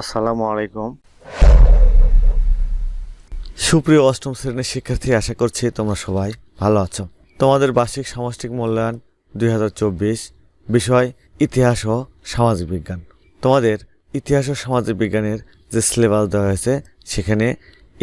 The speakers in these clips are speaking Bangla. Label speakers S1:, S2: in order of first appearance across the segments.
S1: আসসালামু আলাইকুম। সুপ্রিয় অষ্টম শ্রেণির শিক্ষার্থী, আশা করছি তোমরা সবাই ভালো আছো। তোমাদের বার্ষিক সামষ্টিক মূল্যায়ন দুই হাজার চব্বিশ, বিষয় ইতিহাস ও সামাজিক বিজ্ঞান। তোমাদের ইতিহাস ও সামাজিক বিজ্ঞানের যে সিলেবাস দেওয়া হয়েছে, সেখানে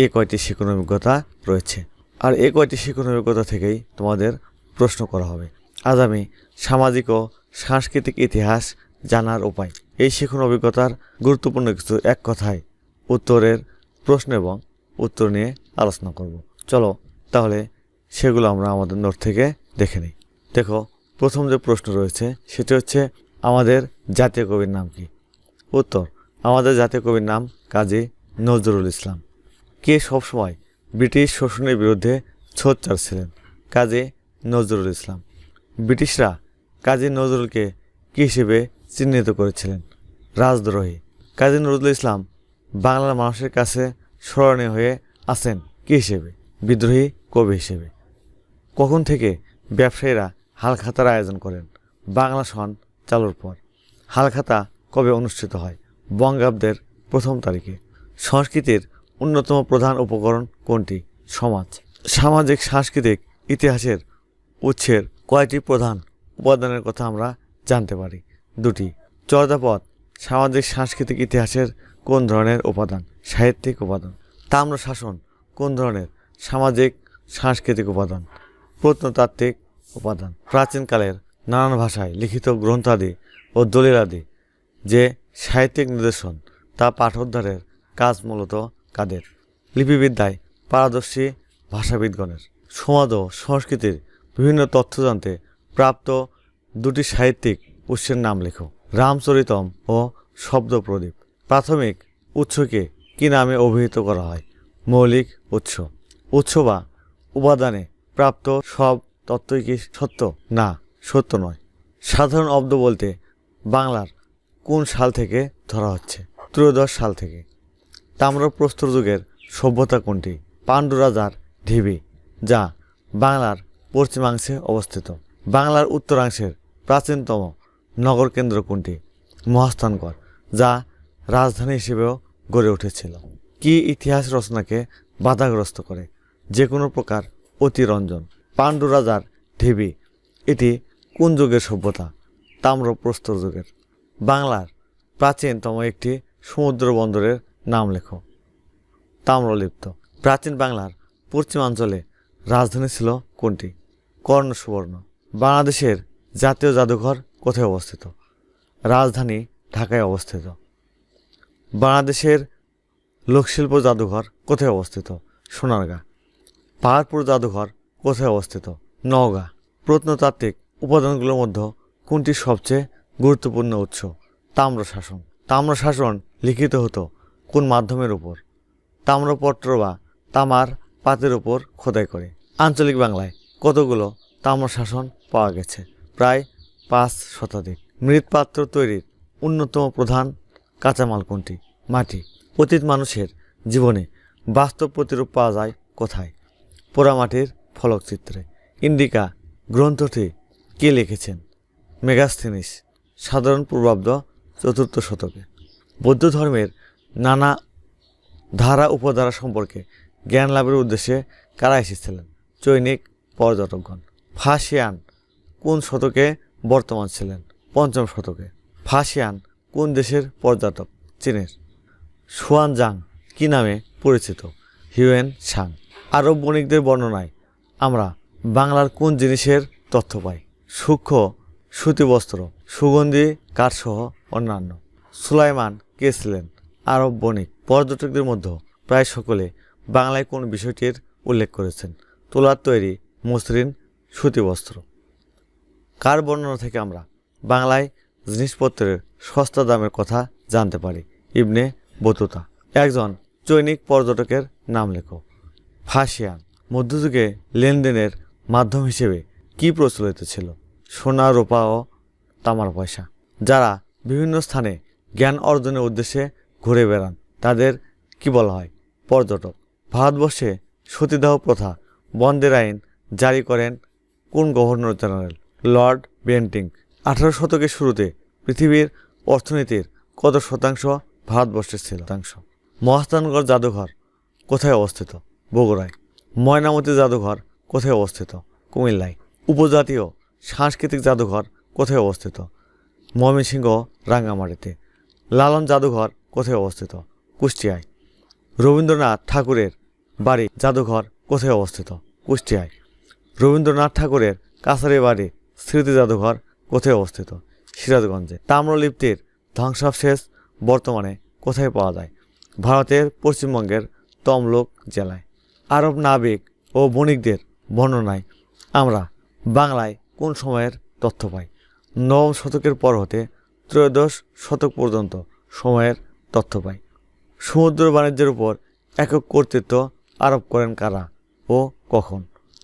S1: এ কয়টি শিক্ষণ অভিজ্ঞতা রয়েছে? আর এ কয়টি শিক্ষণ অভিজ্ঞতা থেকেই তোমাদের প্রশ্ন করা হবে। আজ আমি সামাজিক ও সাংস্কৃতিক ইতিহাস জানার উপায়। এই শিক্ষণ অভিজ্ঞতার গুরুত্বপূর্ণ কিছু এক কথায় উত্তরের প্রশ্ন এবং উত্তর নিয়ে আলোচনা করব। চলো, তাহলে সেগুলো আমরা আমাদের নোট থেকে দেখে নিই। দেখো, প্রথম যে প্রশ্ন রয়েছে, সেটি হচ্ছে, আমাদের জাতীয় কবির নাম কি? উত্তর, আমাদের জাতীয় কবির নাম কাজী নজরুল ইসলাম। কে সবসময় ব্রিটিশ শোষণের বিরুদ্ধে সোচ্চার ছিলেন? কাজী নজরুল ইসলাম। ব্রিটিশরা কাজী নজরুলকে কী হিসেবে চিহ্নিত করেছিলেন। রাজদ্রোহী। কাজী নজরুল ইসলাম বাংলার মানুষের কাছে স্মরণীয় হয়ে আছেন কী হিসেবে? বিদ্রোহী, কবি হিসেবে। কখন থেকে ব্যবসায়ীরা হালখাতার আয়োজন করেন? বাংলা সন চালুর পর। হালখাতা কবে অনুষ্ঠিত হয়? বঙ্গাব্দের প্রথম তারিখে। সংস্কৃতির অন্যতম প্রধান উপকরণ কোনটি? সমাজ। সামাজিক, সাংস্কৃতিক ইতিহাসের উৎসের কয়টি প্রধান উপাদানের কথা আমরা জানতে পারি? দুটি। চর্যাপদ, সামাজিক, সাংস্কৃতিক ইতিহাসের কোন ধরনের উপাদান? সাহিত্যিক উপাদান। তাম্র শাসন, কোন ধরনের? সামাজিক, সাংস্কৃতিক উপাদান। প্রত্নতাত্ত্বিক উপাদান। প্রাচীনকালের নানান ভাষায় লিখিত গ্রন্থাদি ও দলিলাদি যে সাহিত্যিক নিদর্শন, তা পাঠোদ্ধারের কাজ মূলত কাদের? লিপিবিদ্যায় পারদর্শী ভাষাবিদগণের। সমাজ ও সংস্কৃতির বিভিন্ন তথ্য জানতে প্রাপ্ত দুটি সাহিত্যিক উৎসের নাম লেখো। রামচরিতম ও শব্দপ্রদীপ। প্রাথমিক উৎসকে কি নামে অভিহিত করা হয়? মৌলিক উৎস। উৎস বা উপাদানে প্রাপ্ত সব তত্ত্বই কি সত্য? না, সত্য নয়। সাধারণ অব্দ বলতে বাংলার কোন সাল থেকে ধরা হচ্ছে? ত্রয়োদশ সাল থেকে। তাম্রপ্রস্তর যুগের সভ্যতা কোনটি? পাণ্ডু রাজার ঢিবি, যা বাংলার পশ্চিমাংশে অবস্থিত। বাংলার উত্তরাংশের প্রাচীনতম নগর কেন্দ্র কোনটি? মহাস্থানগড় যা রাজধানী হিসেবেও গড়ে উঠেছিল। কি ইতিহাস রচনাকে বাধাগ্রস্ত করে? যে কোনো প্রকার অতিরঞ্জন। পাণ্ডু রাজার ঢিবি, এটি কোন যুগের সভ্যতা? তাম্রপ্রস্তর যুগের। বাংলার প্রাচীনতম একটি সমুদ্র বন্দরের নাম লেখো। তাম্রলিপ্ত। প্রাচীন বাংলার পশ্চিমাঞ্চলে রাজধানী ছিল কোনটি? কর্ণ সুবর্ণ বাংলাদেশের জাতীয় জাদুঘর কোথায় অবস্থিত? রাজধানী ঢাকায় অবস্থিত। বাংলাদেশের লোকশিল্প জাদুঘর কোথায় অবস্থিত? সোনারগাঁ। পাহাড়পুর জাদুঘর কোথায় অবস্থিত? নওগাঁ। প্রত্নতাত্ত্বিক উপাদানগুলোর মধ্যে কোনটি সবচেয়ে গুরুত্বপূর্ণ উৎস? তাম্রশাসন। তাম্রশাসন লিখিত হতো কোন মাধ্যমের উপর? তাম্রপত্র বা তামার পাতের উপর খোদাই করে। আঞ্চলিক বাংলায় কতগুলো তাম্রশাসন পাওয়া গেছে? প্রায় পাঁচ শতাধিক। মৃৎপাত্র তৈরির অন্যতম প্রধান কাঁচামাল কোনটি? মাটি। অতীত মানুষের জীবনে বাস্তব প্রতিরূপ পাওয়া যায় কোথায়? পোড়ামাটির ফলকচিত্রে। ইন্ডিকা গ্রন্থটি কে লিখেছেন? মেগাস্থিনিস, সাধারণ পূর্বাব্দ চতুর্থ শতকে। বৌদ্ধ ধর্মের নানা ধারা উপধারা সম্পর্কে জ্ঞান লাভের উদ্দেশ্যে কারা এসেছিলেন? চৈনিক পর্যটকগণ। ফাসিয়ান কোন শতকে বর্তমান ছিলেন পঞ্চম শতকে। ফাসিয়ান কোন দেশের পর্যটক? চীনের। সুয়ানজাং কি নামে পরিচিত? হিউয়েন সাং আরব বণিকদের বর্ণনায় আমরা বাংলার কোন জিনিসের তথ্য পাই? সূক্ষ্ম, সুতিবস্ত্র, সুগন্ধি, কাঠসহ অন্যান্য। সুলাইমান কে ছিলেন? আরব বণিক। পর্যটকদের মধ্যে প্রায় সকলে বাংলায় কোন বিষয়টির উল্লেখ করেছেন? তোলার তৈরি মসৃণ সুতিবস্ত্র। কার বর্ণনা থেকে আমরা বাংলায় জিনিসপত্রের সস্তা দামের কথা জানতে পারি? Ibn Battuta. একজন চৈনিক পর্যটকের নাম লেখো। ফাসিয়ান, মধ্যযুগে লেনদেনের মাধ্যম হিসেবে কি প্রচলিত ছিল? সোনা, রূপা ও তামার পয়সা। যারা বিভিন্ন স্থানে জ্ঞান অর্জনের উদ্দেশ্যে ঘুরে বেড়ান, তাদের কি বলা হয়? পর্যটক। ভারতবর্ষে সতীদাহ প্রথা বন্ধের আইন জারি করেন কোন গভর্নর জেনারেল? লর্ড বেন্টিং আঠারো শতকের শুরুতে পৃথিবীর অর্থনীতির কত শতাংশ ভারতবর্ষের ছিল অংশ মহাস্থানগড় জাদুঘর কোথায় অবস্থিত? বগুড়ায়। ময়নামতি জাদুঘর কোথায় অবস্থিত? কুমিল্লায়। উপজাতীয় সাংস্কৃতিক জাদুঘর কোথায় অবস্থিত? ময়মনসিংহ, রাঙ্গামাটিতে। লালন জাদুঘর কোথায় অবস্থিত? কুষ্টিয়ায়। রবীন্দ্রনাথ ঠাকুরের বাড়ি জাদুঘর কোথায় অবস্থিত? কুষ্টিয়ায়। রবীন্দ্রনাথ ঠাকুরের কাছারি বাড়ি স্মৃতি জাদুঘর কোথায় অবস্থিত? সিরাজগঞ্জে। তাম্রলিপ্তির ধ্বংসাবশেষ বর্তমানে কোথায় পাওয়া যায়? ভারতের পশ্চিমবঙ্গের তমলুক জেলায়। আরব নাবিক ও বণিকদের বর্ণনায় আমরা বাংলায় কোন সময়ের তথ্য পাই? নবম শতকের পর হতে ত্রয়োদশ শতক পর্যন্ত সময়ের তথ্য পাই। সমুদ্র বাণিজ্যের উপর একক কর্তৃত্ব আরোপ করেন কারা ও কখন?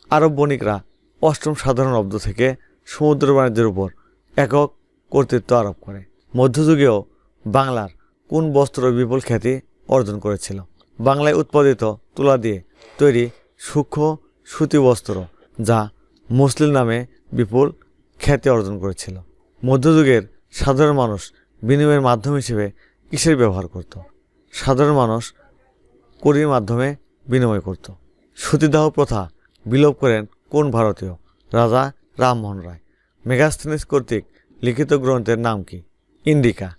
S1: আরব বণিকরা অষ্টম সাধারণ অব্দ থেকে সমুদ্র বাণিজ্যের উপর একক কর্তৃত্ব আরোপ করে। মধ্যযুগেও বাংলার কোন বস্ত্র বিপুল খ্যাতি অর্জন করেছিল? বাংলায় উৎপাদিত তুলা দিয়ে তৈরি সূক্ষ্ম সুতি বস্ত্র যা মুসলিম নামে বিপুল খ্যাতি অর্জন করেছিল। মধ্যযুগের সাধারণ মানুষ বিনিময়ের মাধ্যম হিসেবে কিসের ব্যবহার করত? সাধারণ মানুষ কড়ির মাধ্যমে বিনিময় করত। সতীদাহ প্রথা বিলোপ করেন কোন ভারতীয়? রাজা রামমোহন রায়। মেগাস্থিনিস কর্তৃক লিখিত গ্রন্থের নাম কি? ইন্ডিকা।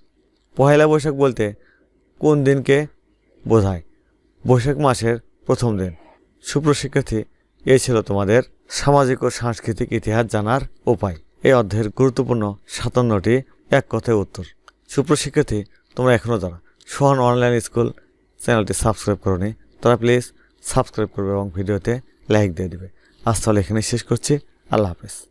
S1: পহেলা বৈশাখ বলতে কোন দিনকে বোঝায়? বৈশাখ মাসের প্রথম দিন। সুপ্রশিক্ষার্থী এই ছিল তোমাদের সামাজিক ও সাংস্কৃতিক ইতিহাস জানার উপায়। এই অধ্যায়ের গুরুত্বপূর্ণ সাতান্নটি এক কথায় উত্তর। সুপ্রশিক্ষার্থী, তোমরা এখনও যারা সোহান অনলাইন স্কুল চ্যানেলটি সাবস্ক্রাইব করনি, তারা প্লিজ সাবস্ক্রাইব করবে এবং ভিডিওতে লাইক দিয়ে দেবে। আজ তাহলে এখানে শেষ করছি। আল্লাহ হাফেজ।